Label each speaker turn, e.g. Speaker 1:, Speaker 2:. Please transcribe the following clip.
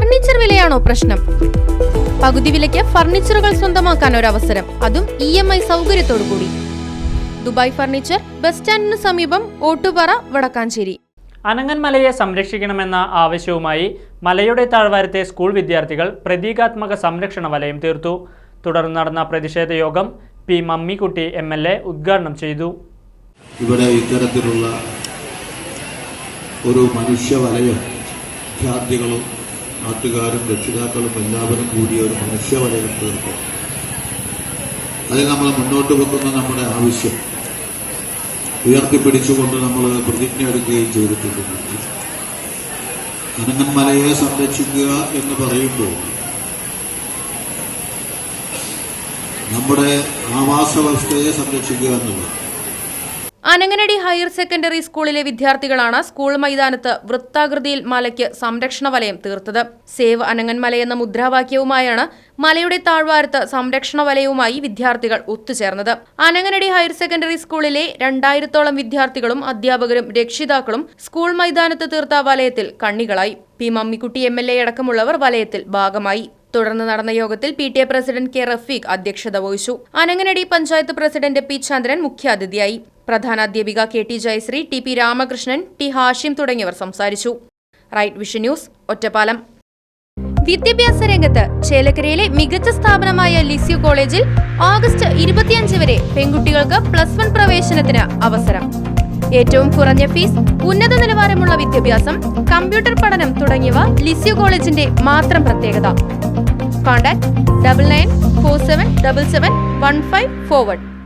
Speaker 1: Furniture വിലയാണോ പ്രശ്നം? പകുതി വിലയ്ക്ക് ഫർണിച്ചറുകൾ സ്വന്തമാക്കാൻ ഒരു അവസരം അതും ഇ എം ഐ സൗകര്യത്തോടു കൂടി ദുബായ് ഫർണിച്ചർ ബസ് സ്റ്റാൻഡിന് സമീപം ഓട്ടുപാറ വടക്കാഞ്ചേരി.
Speaker 2: അനങ്ങൻമലയെ സംരക്ഷിക്കണമെന്ന ആവശ്യവുമായി മലയുടെ താഴ്വാരത്തെ സ്കൂൾ വിദ്യാർത്ഥികൾ പ്രതീകാത്മക സംരക്ഷണ വലയം തീർത്തു. തുടർന്ന് നടന്ന പ്രതിഷേധ യോഗം P Mammikutty M L A ഉദ്ഘാടനം ചെയ്തു.
Speaker 3: ഇവിടെ ഇത്തരത്തിലുള്ള ഒരു മനുഷ്യ വലയം വിദ്യാർത്ഥികളും നാട്ടുകാരും രക്ഷിതാക്കളും എല്ലാവരും കൂടിയ ഒരു മനുഷ്യവലയം തീർക്കും അതിൽ നമ്മൾ മുന്നോട്ട് വെക്കുന്ന നമ്മുടെ ആവശ്യം ഉയർത്തിപ്പിടിച്ചുകൊണ്ട് നമ്മൾ പ്രതിജ്ഞ എടുക്കുകയും ചെയ്തിട്ടുണ്ട്. അനങ്ങന്മലയെ സംരക്ഷിക്കുക എന്ന് പറയുമ്പോൾ നമ്മുടെ ആവാസ വ്യവസ്ഥയെ സംരക്ഷിക്കുക എന്നുള്ളത്
Speaker 1: അനങ്ങനടി ഹയർ സെക്കൻഡറി സ്കൂളിലെ വിദ്യാർത്ഥികളാണ് സ്കൂൾ മൈതാനത്ത് വൃത്താകൃതിയിൽ മലയ്ക്ക് സംരക്ഷണ വലയം തീർത്തത്. സേവ് അനങ്ങൻമല എന്ന മുദ്രാവാക്യവുമായാണ് മലയുടെ താഴ്വാരത്ത് സംരക്ഷണ വലയവുമായി വിദ്യാർത്ഥികൾ ഒത്തുചേർന്നത്. അനങ്ങനടി ഹയർ സെക്കൻഡറി സ്കൂളിലെ രണ്ടായിരത്തോളം വിദ്യാർത്ഥികളും അധ്യാപകരും രക്ഷിതാക്കളും സ്കൂൾ മൈതാനത്ത് തീർത്ത വലയത്തിൽ കണ്ണികളായി. P Mammikutty M L A അടക്കമുള്ളവർ വലയത്തിൽ ഭാഗമായി. തുടർന്ന് നടന്ന യോഗത്തിൽ P T A president K Rafeeq അധ്യക്ഷത വഹിച്ചു. അനങ്ങനടി പഞ്ചായത്ത് പ്രസിഡന്റ് പി ചന്ദ്രൻ മുഖ്യാതിഥിയായി. പ്രധാനാധ്യാപിക K T Jayasree T P Ramakrishnan T Hashim തുടങ്ങിയവർ സംസാരിച്ചു. Right vision news Ottapalam. വിദ്യാഭ്യാസ രംഗത്ത് ചേലക്കരയിലെ മികച്ച സ്ഥാപനമായ ലിസ്യു കോളേജിൽ ഓഗസ്റ്റ് ഇരുപത്തിയഞ്ച് വരെ പെൺകുട്ടികൾക്ക് പ്ലസ് വൺ പ്രവേശനത്തിന് അവസരം. ഏറ്റവും കുറഞ്ഞ ഫീസ് ഉന്നത നിലവാരമുള്ള വിദ്യാഭ്യാസം കമ്പ്യൂട്ടർ പഠനം തുടങ്ങിയവ ലിസ്യു കോളേജിന്റെ മാത്രം പ്രത്യേകത. Contact double nine four seven double seven one five forward.